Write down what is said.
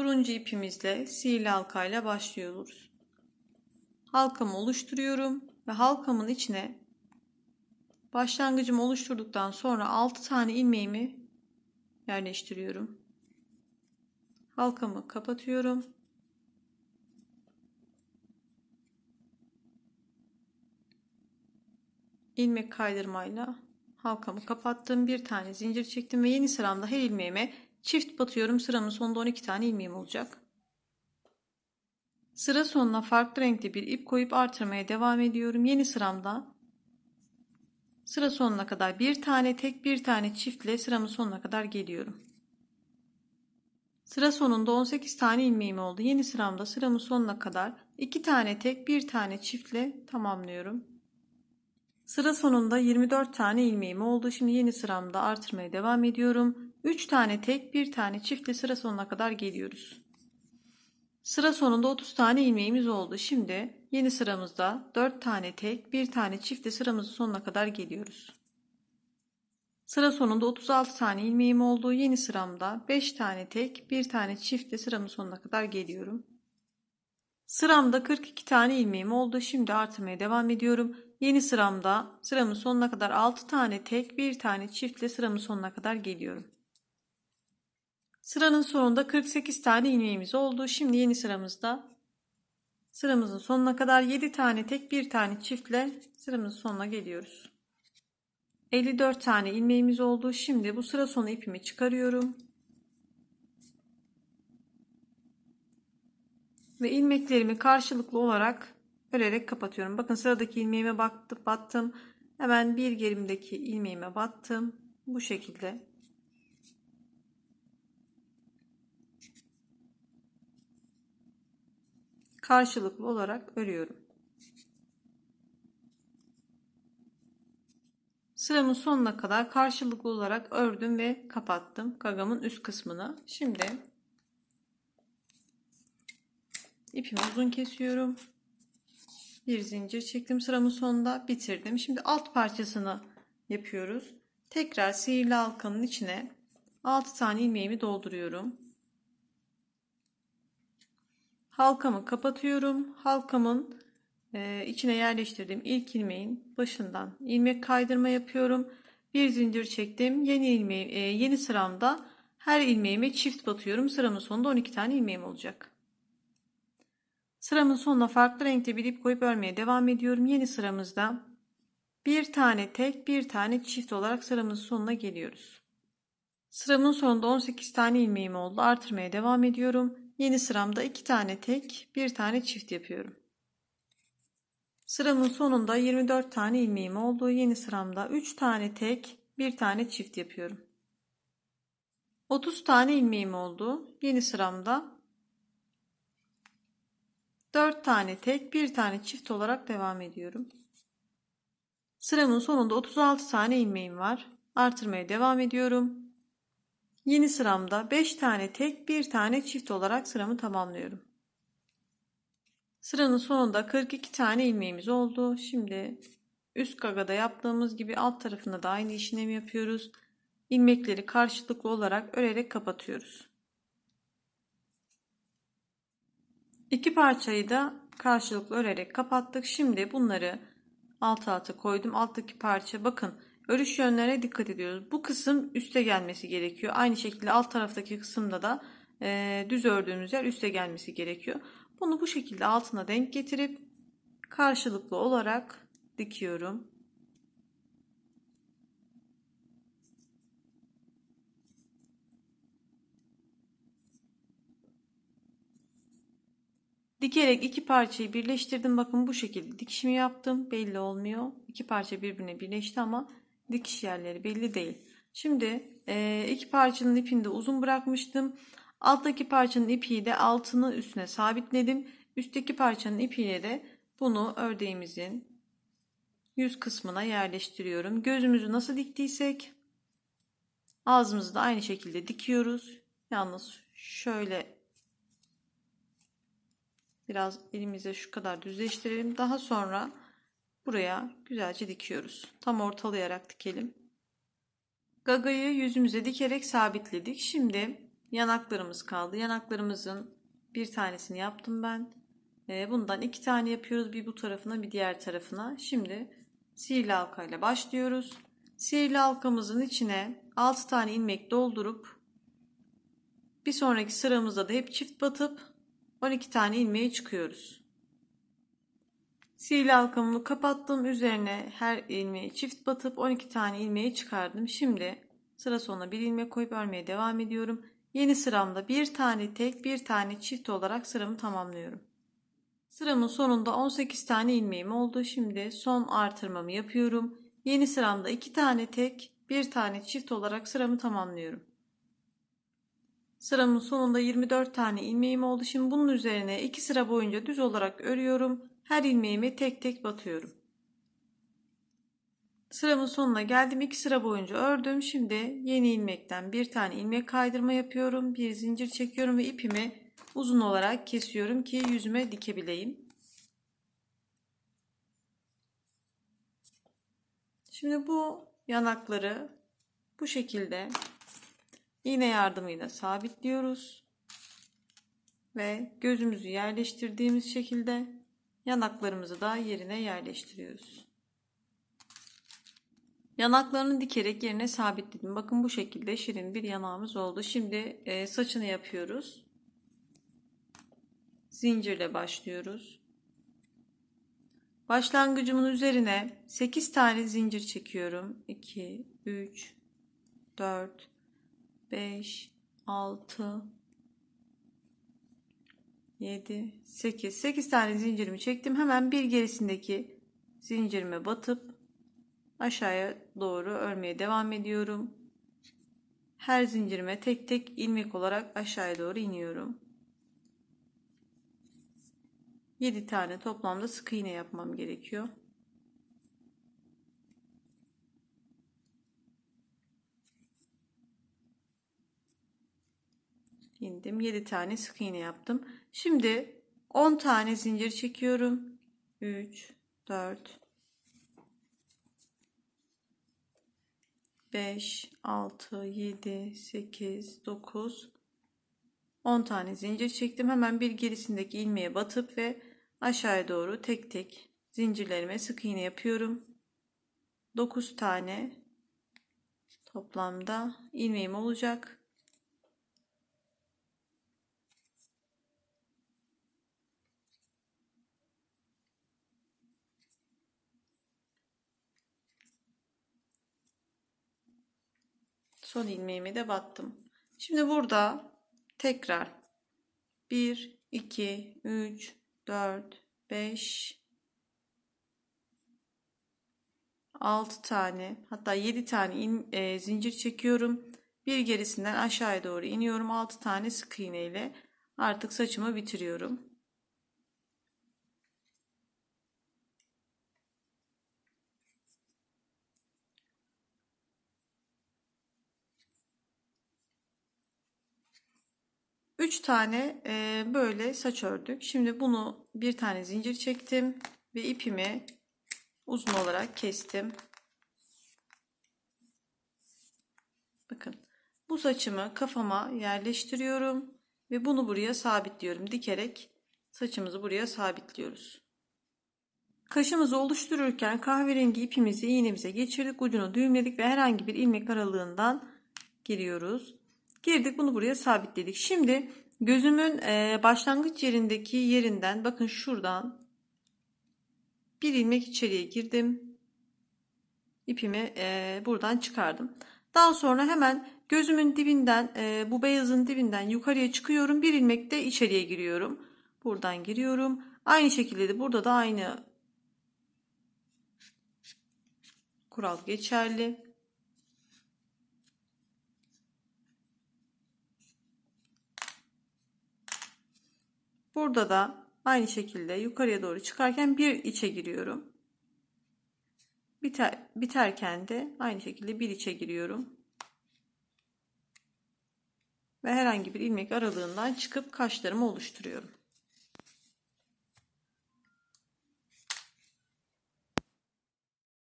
turuncu ipimizle sihirli halkayla başlıyoruz. Halkamı oluşturuyorum ve halkamın içine başlangıcımı oluşturduktan sonra 6 tane ilmeğimi yerleştiriyorum. Halkamı kapatıyorum. ilmek kaydırmayla halkamı kapattım. Bir tane zincir çektim ve yeni sıramda her ilmeğime çift batıyorum. Sıramın sonunda 12 tane ilmeğim olacak. Sıra sonuna farklı renkli bir ip koyup artırmaya devam ediyorum. Yeni sıramda sıra sonuna kadar bir tane tek bir tane çiftle sıramın sonuna kadar geliyorum. Sıra sonunda 18 tane ilmeğim oldu. Yeni sıramda sıramın sonuna kadar 2 tane tek bir tane çiftle tamamlıyorum. Sıra sonunda 24 tane ilmeğim oldu. Şimdi yeni sıramda artırmaya devam ediyorum. 3 tane tek, bir tane çiftle sıra sonuna kadar geliyoruz. Sıra sonunda 30 tane ilmeğimiz oldu. Şimdi yeni sıramızda 4 tane tek, bir tane çiftle sıramızın sonuna kadar geliyoruz. Sıra sonunda 36 tane ilmeğim oldu. Yeni sıramda 5 tane tek, bir tane çiftle sıramın sonuna kadar geliyorum. Sıramda 42 tane ilmeğim oldu. Şimdi artırmaya devam ediyorum. Yeni sıramda sıramın sonuna kadar 6 tane tek, bir tane çiftle sıramın sonuna kadar geliyorum. Sıranın sonunda 48 tane ilmeğimiz oldu. Şimdi yeni sıramızda sıramızın sonuna kadar 7 tane tek, bir tane çiftle sıramızın sonuna geliyoruz. 54 tane ilmeğimiz oldu. Şimdi bu sıra sonu ipimi çıkarıyorum. Ve ilmeklerimi karşılıklı olarak örerek kapatıyorum. Bakın sıradaki ilmeğime baktım, battım. Hemen bir gerimdeki ilmeğime battım. Bu şekilde. Karşılıklı olarak örüyorum. Sıramın sonuna kadar karşılıklı olarak ördüm ve kapattım gagamın üst kısmını. Şimdi ipimi uzun kesiyorum bir zincir çektim sıramın sonunda bitirdim. Şimdi alt parçasını yapıyoruz. Tekrar sihirli halkanın içine 6 tane ilmeğimi dolduruyorum. Halkamı kapatıyorum. Halkamın e, içine yerleştirdiğim ilk ilmeğin başından ilmek kaydırma yapıyorum. Bir zincir çektim. Yeni ilmeği, e, yeni sıramda her ilmeğime çift batıyorum. Sıramın sonunda 12 tane ilmeğim olacak. Sıramın sonuna farklı renkte bir ip koyup örmeye devam ediyorum. Yeni sıramızda bir tane tek bir tane çift olarak sıramızın sonuna geliyoruz. Sıramın sonunda 18 tane ilmeğim oldu. Artırmaya devam ediyorum. Yeni sıramda 2 tane tek bir tane çift yapıyorum. Sıramın sonunda 24 tane ilmeğim oldu. Yeni sıramda 3 tane tek bir tane çift yapıyorum. 30 tane ilmeğim oldu. Yeni sıramda 4 tane tek, bir tane çift olarak devam ediyorum. Sıramın sonunda 36 tane ilmeğim var. Artırmaya devam ediyorum. Yeni sıramda 5 tane tek, bir tane çift olarak sıramı tamamlıyorum. Sıranın sonunda 42 tane ilmeğimiz oldu. Şimdi üst gagada yaptığımız gibi alt tarafında da aynı işlemi yapıyoruz. İlmekleri karşılıklı olarak örerek kapatıyoruz. İki parçayı da karşılıklı örerek kapattık. Şimdi bunları alt alta koydum. Alttaki parça bakın örüş yönlerine dikkat ediyoruz. Bu kısım üste gelmesi gerekiyor. Aynı şekilde alt taraftaki kısımda da e, düz ördüğümüz yer üste gelmesi gerekiyor. Bunu bu şekilde altına denk getirip karşılıklı olarak dikiyorum. Dikerek iki parçayı birleştirdim. Bakın bu şekilde dikişimi yaptım. Belli olmuyor. İki parça birbirine birleşti ama dikiş yerleri belli değil. Şimdi e, iki parçanın ipini de uzun bırakmıştım. Alttaki parçanın ipiyi de altını üstüne sabitledim. Üstteki parçanın ipiyle de bunu ördeğimizin yüz kısmına yerleştiriyorum. Gözümüzü nasıl diktiysek ağzımızı da aynı şekilde dikiyoruz. Yalnız şöyle Biraz elimize şu kadar düzleştirelim. Daha sonra buraya güzelce dikiyoruz. Tam ortalayarak dikelim. Gagayı yüzümüze dikerek sabitledik. Şimdi yanaklarımız kaldı. Yanaklarımızın bir tanesini yaptım ben. Ee, bundan iki tane yapıyoruz. Bir bu tarafına bir diğer tarafına. Şimdi sihirli halka ile başlıyoruz. Sihirli halkamızın içine 6 tane ilmek doldurup bir sonraki sıramızda da hep çift batıp 12 tane ilmeği çıkıyoruz. Sihirli halkamı kapattım. Üzerine her ilmeği çift batıp 12 tane ilmeği çıkardım. Şimdi sıra sonuna bir ilmek koyup örmeye devam ediyorum. Yeni sıramda bir tane tek bir tane çift olarak sıramı tamamlıyorum. Sıramın sonunda 18 tane ilmeğim oldu. Şimdi son artırmamı yapıyorum. Yeni sıramda 2 tane tek bir tane çift olarak sıramı tamamlıyorum. Sıramın sonunda 24 tane ilmeğim oldu. Şimdi bunun üzerine 2 sıra boyunca düz olarak örüyorum. Her ilmeğimi tek tek batıyorum. Sıramın sonuna geldim. 2 sıra boyunca ördüm. Şimdi yeni ilmekten bir tane ilmek kaydırma yapıyorum. Bir zincir çekiyorum ve ipimi uzun olarak kesiyorum ki yüzüme dikebileyim. Şimdi bu yanakları bu şekilde iğne yardımıyla sabitliyoruz. Ve gözümüzü yerleştirdiğimiz şekilde yanaklarımızı da yerine yerleştiriyoruz. Yanaklarını dikerek yerine sabitledim. Bakın bu şekilde şirin bir yanağımız oldu. Şimdi e, saçını yapıyoruz. Zincirle başlıyoruz. Başlangıcımın üzerine 8 tane zincir çekiyorum. 2, 3, 4, 5, 6, 7, 8. 8 tane zincirimi çektim. Hemen bir gerisindeki zincirime batıp aşağıya doğru örmeye devam ediyorum. Her zincirime tek tek ilmek olarak aşağıya doğru iniyorum. 7 tane toplamda sık iğne yapmam gerekiyor. indim 7 tane sık iğne yaptım şimdi 10 tane zincir çekiyorum. 3 4 5 6 7 8 9 10 tane zincir çektim. Hemen bir gerisindeki ilmeğe batıp ve aşağıya doğru tek tek zincirlerime sık iğne yapıyorum. 9 tane toplamda ilmeğim olacak Son ilmeğimi de battım. Şimdi burada tekrar 1, 2, 3, 4, 5, 6 tane hatta 7 tane in, e, zincir çekiyorum. Bir gerisinden aşağıya doğru iniyorum. 6 tane sık iğne ile artık saçımı bitiriyorum. 3 tane e, böyle saç ördük. Şimdi bunu bir tane zincir çektim ve ipimi uzun olarak kestim. Bakın bu saçımı kafama yerleştiriyorum ve bunu buraya sabitliyorum. Dikerek saçımızı buraya sabitliyoruz. Kaşımızı oluştururken kahverengi ipimizi iğnemize geçirdik. Ucunu düğümledik ve herhangi bir ilmek aralığından giriyoruz. Girdik bunu buraya sabitledik. Şimdi gözümün e, başlangıç yerindeki yerinden bakın şuradan bir ilmek içeriye girdim. İpimi e, buradan çıkardım. Daha sonra hemen gözümün dibinden e, bu beyazın dibinden yukarıya çıkıyorum. Bir ilmek de içeriye giriyorum. Buradan giriyorum. Aynı şekilde de burada da aynı kural geçerli. Burada da aynı şekilde yukarıya doğru çıkarken bir içe giriyorum. Biter, biterken de aynı şekilde bir içe giriyorum. Ve herhangi bir ilmek aralığından çıkıp kaşlarımı oluşturuyorum.